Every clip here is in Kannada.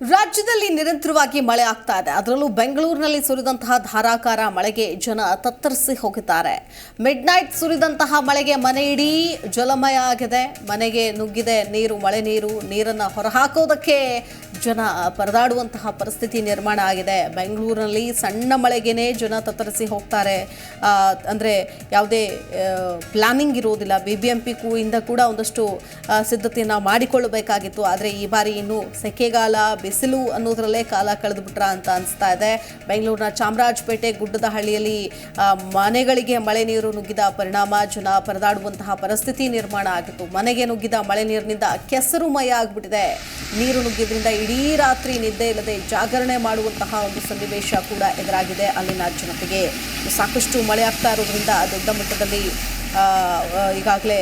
ರಾಜ್ಯದಲ್ಲಿ ನಿರಂತರವಾಗಿ ಮಳೆ ಆಗ್ತಾ ಇದೆ. ಅದರಲ್ಲೂ ಬೆಂಗಳೂರಿನಲ್ಲಿ ಸುರಿದಂತಹ ಧಾರಾಕಾರ ಮಳೆಗೆ ಜನ ತತ್ತರಿಸಿ ಹೋಗಿದ್ದಾರೆ. ಮಿಡ್ ನೈಟ್ ಸುರಿದಂತಹ ಮಳೆಗೆ ಮನೆ ಇಡೀ ಜಲಮಯ ಆಗಿದೆ. ಮನೆಗೆ ನುಗ್ಗಿದೆ ನೀರು, ಮಳೆ ನೀರು, ನೀರನ್ನು ಹೊರಹಾಕೋದಕ್ಕೆ ಜನ ಪರದಾಡುವಂತಹ ಪರಿಸ್ಥಿತಿ ನಿರ್ಮಾಣ ಆಗಿದೆ. ಬೆಂಗಳೂರಿನಲ್ಲಿ ಸಣ್ಣ ಮಳೆಗೇನೆ ಜನ ತತ್ತರಿಸಿ ಹೋಗ್ತಾರೆ. ಅಂದರೆ ಯಾವುದೇ ಪ್ಲಾನಿಂಗ್ ಇರೋದಿಲ್ಲ ಬಿ ಬಿ ಎಂ ಪಿ ಇಂದ ಕೂಡ ಒಂದಷ್ಟು ಸಿದ್ಧತೆಯನ್ನು ಮಾಡಿಕೊಳ್ಳಬೇಕಾಗಿತ್ತು. ಆದರೆ ಈ ಬಾರಿ ಇನ್ನು ಸೆಕೆಗಾಲ ಬಿಸಿಲು ಅನ್ನೋದರಲ್ಲೇ ಕಾಲ ಕಳೆದುಬಿಟ್ರ ಅಂತ ಅನಿಸ್ತಾ ಇದೆ. ಬೆಂಗಳೂರಿನ ಚಾಮರಾಜಪೇಟೆ ಗುಡ್ಡದ ಹಳ್ಳಿಯಲ್ಲಿ ಮನೆಗಳಿಗೆ ಮಳೆ ನೀರು ನುಗ್ಗಿದ ಪರಿಣಾಮ ಜನ ಪರದಾಡುವಂತಹ ಪರಿಸ್ಥಿತಿ ನಿರ್ಮಾಣ ಆಗಿತ್ತು. ಮನೆಗೆ ನುಗ್ಗಿದ ಮಳೆ ನೀರಿನಿಂದ ಕೆಸರುಮಯ ಆಗಿಬಿಟ್ಟಿದೆ. ನೀರು ನುಗ್ಗಿದ್ರಿಂದ ಇಡೀ ರಾತ್ರಿ ನಿದ್ದೆ ಇಲ್ಲದೆ ಜಾಗರಣೆ ಮಾಡುವಂತಹ ಒಂದು ಸನ್ನಿವೇಶ ಕೂಡ ಎದುರಾಗಿದೆ ಅಲ್ಲಿನ ಜನತೆಗೆ. ಸಾಕಷ್ಟು ಮಳೆ ಆಗ್ತಾ ಇರೋದ್ರಿಂದ ದೊಡ್ಡ ಮಟ್ಟದಲ್ಲಿ ಈಗಾಗಲೇ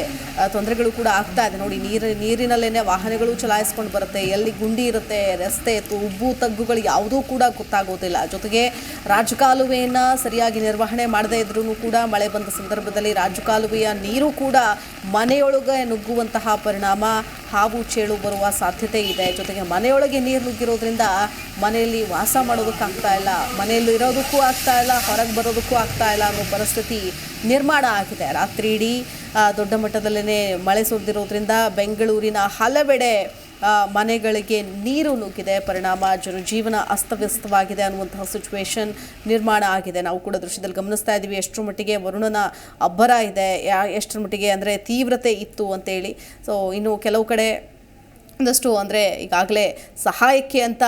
ತೊಂದರೆಗಳು ಕೂಡ ಆಗ್ತಾ ಇದೆ. ನೋಡಿ, ನೀರು ನೀರಿನಲ್ಲೇ ವಾಹನಗಳು ಚಲಾಯಿಸ್ಕೊಂಡು ಬರುತ್ತೆ. ಎಲ್ಲಿ ಗುಂಡಿ ಇರುತ್ತೆ, ರಸ್ತೆ, ಉಬ್ಬು, ತಗ್ಗುಗಳು ಯಾವುದೂ ಕೂಡ ಗೊತ್ತಾಗೋದಿಲ್ಲ. ಜೊತೆಗೆ ರಾಜಕಾಲುವೆಯನ್ನು ಸರಿಯಾಗಿ ನಿರ್ವಹಣೆ ಮಾಡದೇ ಇದ್ರೂ ಕೂಡ ಮಳೆ ಬಂದ ಸಂದರ್ಭದಲ್ಲಿ ರಾಜಕಾಲುವೆಯ ನೀರು ಕೂಡ ಮನೆಯೊಳಗೆ ನುಗ್ಗುವಂತಹ ಪರಿಣಾಮ ಹಾವು ಚೇಳು ಬರುವ ಸಾಧ್ಯತೆ ಇದೆ. ಜೊತೆಗೆ ಮನೆಯೊಳಗೆ ನೀರು ನುಗ್ಗಿರೋದ್ರಿಂದ ಮನೆಯಲ್ಲಿ ವಾಸ ಮಾಡೋದಕ್ಕಾಗ್ತಾ ಇಲ್ಲ, ಮನೆಯಲ್ಲಿ ಇರೋದಕ್ಕೂ ಆಗ್ತಾ ಇಲ್ಲ, ಹೊರಗೆ ಬರೋದಕ್ಕೂ ಆಗ್ತಾ ಇಲ್ಲ ಅನ್ನೋ ಪರಿಸ್ಥಿತಿ ನಿರ್ಮಾಣ ಆಗಿದೆ. ರಾತ್ರಿ ಇಡೀ ದೊಡ್ಡ ಮಟ್ಟದಲ್ಲೇ ಮಳೆ ಸುರಿದಿರೋದ್ರಿಂದ ಬೆಂಗಳೂರಿನ ಹಲವೆಡೆ ಮನೆಗಳಿಗೆ ನೀರು ನುಗ್ಗಿದೆ. ಪರಿಣಾಮ ಜನಜೀವನ ಅಸ್ತವ್ಯಸ್ತವಾಗಿದೆ ಅನ್ನುವಂತಹ ಸಿಚುವೇಶನ್ ನಿರ್ಮಾಣ ಆಗಿದೆ. ನಾವು ಕೂಡ ದೃಶ್ಯದಲ್ಲಿ ಗಮನಿಸ್ತಾ ಇದ್ದೀವಿ. ಎಷ್ಟರ ಮಟ್ಟಿಗೆ ವರುಣನ ಅಬ್ಬರ ಇದೆ. ಯಾ, ಎಷ್ಟರ ಮಟ್ಟಿಗೆ ಅಂದರೆ ತೀವ್ರತೆ ಇತ್ತು ಅಂತೇಳಿ. ಸೊ ಇನ್ನು ಕೆಲವು ಕಡೆ ಒಂದಷ್ಟು ಅಂದರೆ ಈಗಾಗಲೇ ಸಹಾಯಕ್ಕೆ ಅಂತ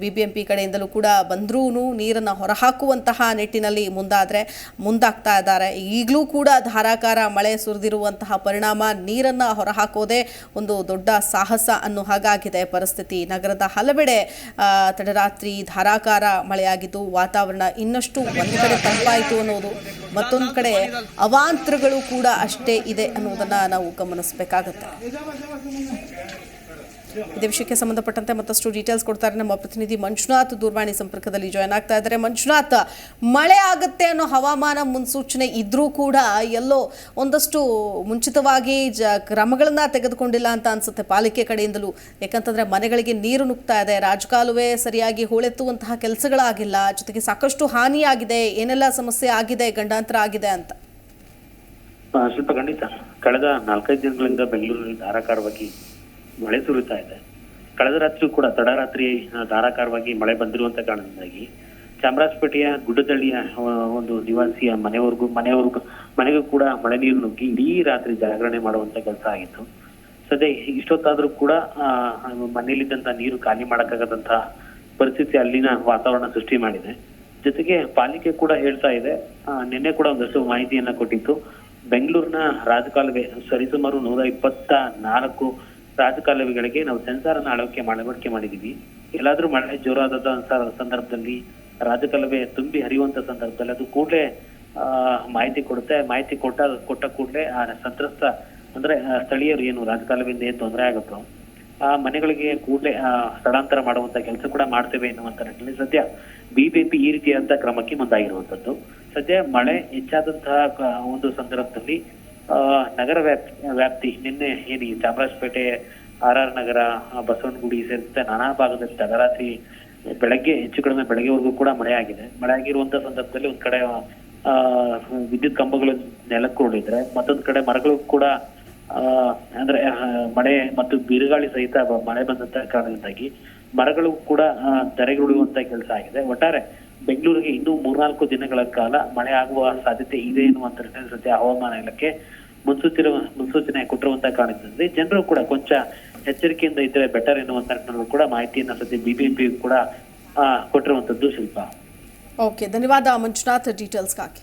ಬಿ ಬಿ ಎಂ ಪಿ ಕಡೆಯಿಂದಲೂ ಕೂಡ ಬಂದರೂ ನೀರನ್ನು ಹೊರಹಾಕುವಂತಹ ನಿಟ್ಟಿನಲ್ಲಿ ಮುಂದಾದರೆ ಮುಂದಾಗ್ತಾ ಇದ್ದಾರೆ. ಈಗಲೂ ಕೂಡ ಧಾರಾಕಾರ ಮಳೆ ಸುರಿದಿರುವಂತಹ ಪರಿಣಾಮ ನೀರನ್ನು ಹೊರಹಾಕೋದೇ ಒಂದು ದೊಡ್ಡ ಸಾಹಸ ಅನ್ನೋ ಹಾಗಾಗಿದೆ ಪರಿಸ್ಥಿತಿ. ನಗರದ ಹಲವೆಡೆ ತಡರಾತ್ರಿ ಧಾರಾಕಾರ ಮಳೆಯಾಗಿದ್ದು ವಾತಾವರಣ ಇನ್ನಷ್ಟು ಒಂದು ಕಡೆ ತಂಪಾಯಿತು ಅನ್ನೋದು ಮತ್ತೊಂದು ಕಡೆ ಅವಾಂತರಗಳು ಕೂಡ ಅಷ್ಟೇ ಇದೆ ಅನ್ನೋದನ್ನು ನಾವು ಗಮನಿಸಬೇಕಾಗತ್ತೆ. ಇದೇ ವಿಷಯಕ್ಕೆ ಸಂಬಂಧಪಟ್ಟಂತೆ ಮತ್ತಷ್ಟು ಡೀಟೇಲ್ಸ್ ಕೊಡ್ತಾರೆ ನಮ್ಮ ಪ್ರತಿನಿಧಿ ಮಂಜುನಾಥ್. ದೂರವಾಣಿ ಸಂಪರ್ಕದಲ್ಲಿ ಜಾಯ್ನ್ ಆಗ್ತಾ ಇದ್ದಾರೆ. ಮಂಜುನಾಥ್ ಮಳೆ ಆಗುತ್ತೆ ಅನ್ನೋ ಹವಾಮಾನ ಮುನ್ಸೂಚನೆ ಇದ್ರೂ ಕೂಡ ಎಲ್ಲೋ ಒಂದಷ್ಟು ಮುಂಚಿತವಾಗಿ ಜ ಕ್ರಮಗಳನ್ನ ತೆಗೆದುಕೊಂಡಿಲ್ಲ ಅಂತ ಅನ್ಸುತ್ತೆ ಪಾಲಿಕೆ ಕಡೆಯಿಂದಲೂ. ಯಾಕಂತಂದ್ರೆ ಮನೆಗಳಿಗೆ ನೀರು ನುಗ್ತಾ ಇದೆ ರಾಜಕಾಲುವೆ ಸರಿಯಾಗಿ ಹೂಳೆತ್ತುವಂತಹ ಕೆಲಸಗಳಾಗಿಲ್ಲ ಜೊತೆಗೆ ಸಾಕಷ್ಟು ಹಾನಿಯಾಗಿದೆ ಏನೆಲ್ಲ ಸಮಸ್ಯೆ ಆಗಿದೆ ಗಂಡಾಂತರ ಆಗಿದೆ ಅಂತ. ಆ, ಶಿಲ್ಪ ಖಂಡಿತ. ಕಳೆದ ನಾಲ್ಕೈದು ದಿನಗಳಿಂದ ಬೆಂಗಳೂರಿನಲ್ಲಿ ಧಾರಾಕಾರವಾಗಿ ಮಳೆ ಸುರಿತಾ ಇದೆ. ಕಳೆದ ರಾತ್ರಿ ಕೂಡ ತಡರಾತ್ರಿ ಧಾರಾಕಾರವಾಗಿ ಮಳೆ ಬಂದಿರುವಂತ ಕಾರಣದಿಂದಾಗಿ ಚಾಮರಾಜಪೇಟೆಯ ಗುಡ್ಡದಳ್ಳಿಯ ಒಂದು ನಿವಾಸಿಯ ಮನೆವರೆಗೂ ಮನೆವರೆಗೂ ಮನೆಗೂ ಕೂಡ ಮಳೆ ನೀರು ನುಗ್ಗಿ ಇಡೀ ರಾತ್ರಿ ಜಾಗರಣೆ ಮಾಡುವಂತ ಕೆಲಸ ಆಗಿತ್ತು. ಸದ್ಯ ಇಷ್ಟೊತ್ತಾದ್ರೂ ಕೂಡ ಮನೆಯಲ್ಲಿದ್ದಂತ ನೀರು ಖಾಲಿ ಮಾಡಕ್ಕಾಗದಂತ ಪರಿಸ್ಥಿತಿ ಅಲ್ಲಿನ ವಾತಾವರಣ ಸೃಷ್ಟಿ ಮಾಡಿದೆ. ಜೊತೆಗೆ ಪಾಲಿಕೆ ಕೂಡ ಹೇಳ್ತಾ ಇದೆ. ನಿನ್ನೆ ಕೂಡ ಒಂದಷ್ಟು ಮಾಹಿತಿಯನ್ನ ಕೊಟ್ಟಿತ್ತು. ಬೆಂಗಳೂರಿನ ರಾಜಕಾಲುವೆ ಸರಿಸುಮಾರು ನೂರ ಇಪ್ಪತ್ತ ನಾಲ್ಕು ರಾಜಕಾಲುವೆಗಳಿಗೆ ನಾವು ಸೆನ್ಸಾರ್ ಅನ್ನ ಅಳವಡಿಕೆ ಅಳವಡಿಕೆ ಮಾಡಿದೀವಿ ಎಲ್ಲಾದ್ರೂ ಮಳೆ ಜೋರಾದ ಸಂದರ್ಭದಲ್ಲಿ ರಾಜಕಾಲುವೆ ತುಂಬಿ ಹರಿಯುವಂತ ಸಂದರ್ಭದಲ್ಲಿ ಅದು ಕೂಡಲೇ ಮಾಹಿತಿ ಕೊಡುತ್ತೆ. ಮಾಹಿತಿ ಕೊಟ್ಟ ಕೊಟ್ಟ ಕೂಡಲೇ ಆ ಸಂತ್ರಸ್ತ ಅಂದ್ರೆ ಸ್ಥಳೀಯರು ಏನು ರಾಜಕಾಲುವೆಯಿಂದ ಏನ್ ತೊಂದರೆ ಆಗುತ್ತೋ, ಆ ಮನೆಗಳಿಗೆ ಕೂಡಲೇ ಸ್ಥಳಾಂತರ ಮಾಡುವಂತ ಕೆಲಸ ಕೂಡ ಮಾಡ್ತೇವೆ ಎನ್ನುವಂತ ನಿಟ್ಟಿನಲ್ಲಿ ಸದ್ಯ ಬಿಬಿಪಿ ಈ ರೀತಿಯಾದಂತಹ ಕ್ರಮಕ್ಕೆ ಮುಂದಾಗಿರುವಂತದ್ದು. ಸದ್ಯ ಮಳೆ ಹೆಚ್ಚಾದಂತಹ ಒಂದು ಸಂದರ್ಭದಲ್ಲಿ ನಗರ ವ್ಯಾಪ್ತಿ ವ್ಯಾಪ್ತಿ ನಿನ್ನೆ ಏನಿ ಚಾಮರಾಜಪೇಟೆ ಆರ್ ಆರ್ ನಗರ ಬಸವನಗುಡಿ ಸೇರಿದಂತೆ ನಾನಾ ಭಾಗದಲ್ಲಿ ತಡರಾತ್ರಿ ಬೆಳಗ್ಗೆ ಹೆಚ್ಚು ಕಡಿಮೆ ಬೆಳಗ್ಗೆವರೆಗೂ ಕೂಡ ಮಳೆ ಆಗಿದೆ. ಮಳೆ ಆಗಿರುವಂತ ಸಂದರ್ಭದಲ್ಲಿ ಒಂದ್ ಕಡೆ ವಿದ್ಯುತ್ ಕಂಬಗಳು ನೆಲಕ್ಕೂಡಿದ್ರೆ ಮತ್ತೊಂದ್ ಕಡೆ ಮರಗಳು ಕೂಡ ಅಂದ್ರೆ ಮಳೆ ಮತ್ತು ಬಿರುಗಾಳಿ ಸಹಿತ ಮಳೆ ಬಂದಂತ ಕಾರಣದಿಂದಾಗಿ ಮರಗಳು ಕೂಡ ಆ, ಧರೆಗುರುಳುವಂತ ಕೆಲಸ ಆಗಿದೆ. ಒಟ್ಟಾರೆ ಬೆಂಗಳೂರಿಗೆ ಇನ್ನೂ ಮೂರ್ನಾಲ್ಕು ದಿನಗಳ ಕಾಲ ಮಳೆ ಆಗುವ ಸಾಧ್ಯತೆ ಇದೆ ಎನ್ನುವಂತ ಸದ್ಯ ಹವಾಮಾನ ಇಲಾಖೆ ಮುನ್ಸೂಚನೆ ಮುನ್ಸೂಚನೆ ಕೊಟ್ಟಿರುವಂತ ಕಾರಣದಿಂದ ಜನರು ಕೂಡ ಕೊಂಚ ಎಚ್ಚರಿಕೆಯಿಂದ ಇದ್ರೆ ಬೆಟರ್ ಎನ್ನುವಂತ ಕೂಡ ಮಾಹಿತಿಯನ್ನ ಸದ್ಯ ಬಿಬಿಎಂಪಿ ಕೂಡ ಆ, ಕೊಟ್ಟಿರುವಂತದ್ದು ಶಿಲ್ಪ. ಓಕೆ ಧನ್ಯವಾದ ಮಂಜುನಾಥ್ ಡೀಟೇಲ್ಸ್ಗಾಗಿ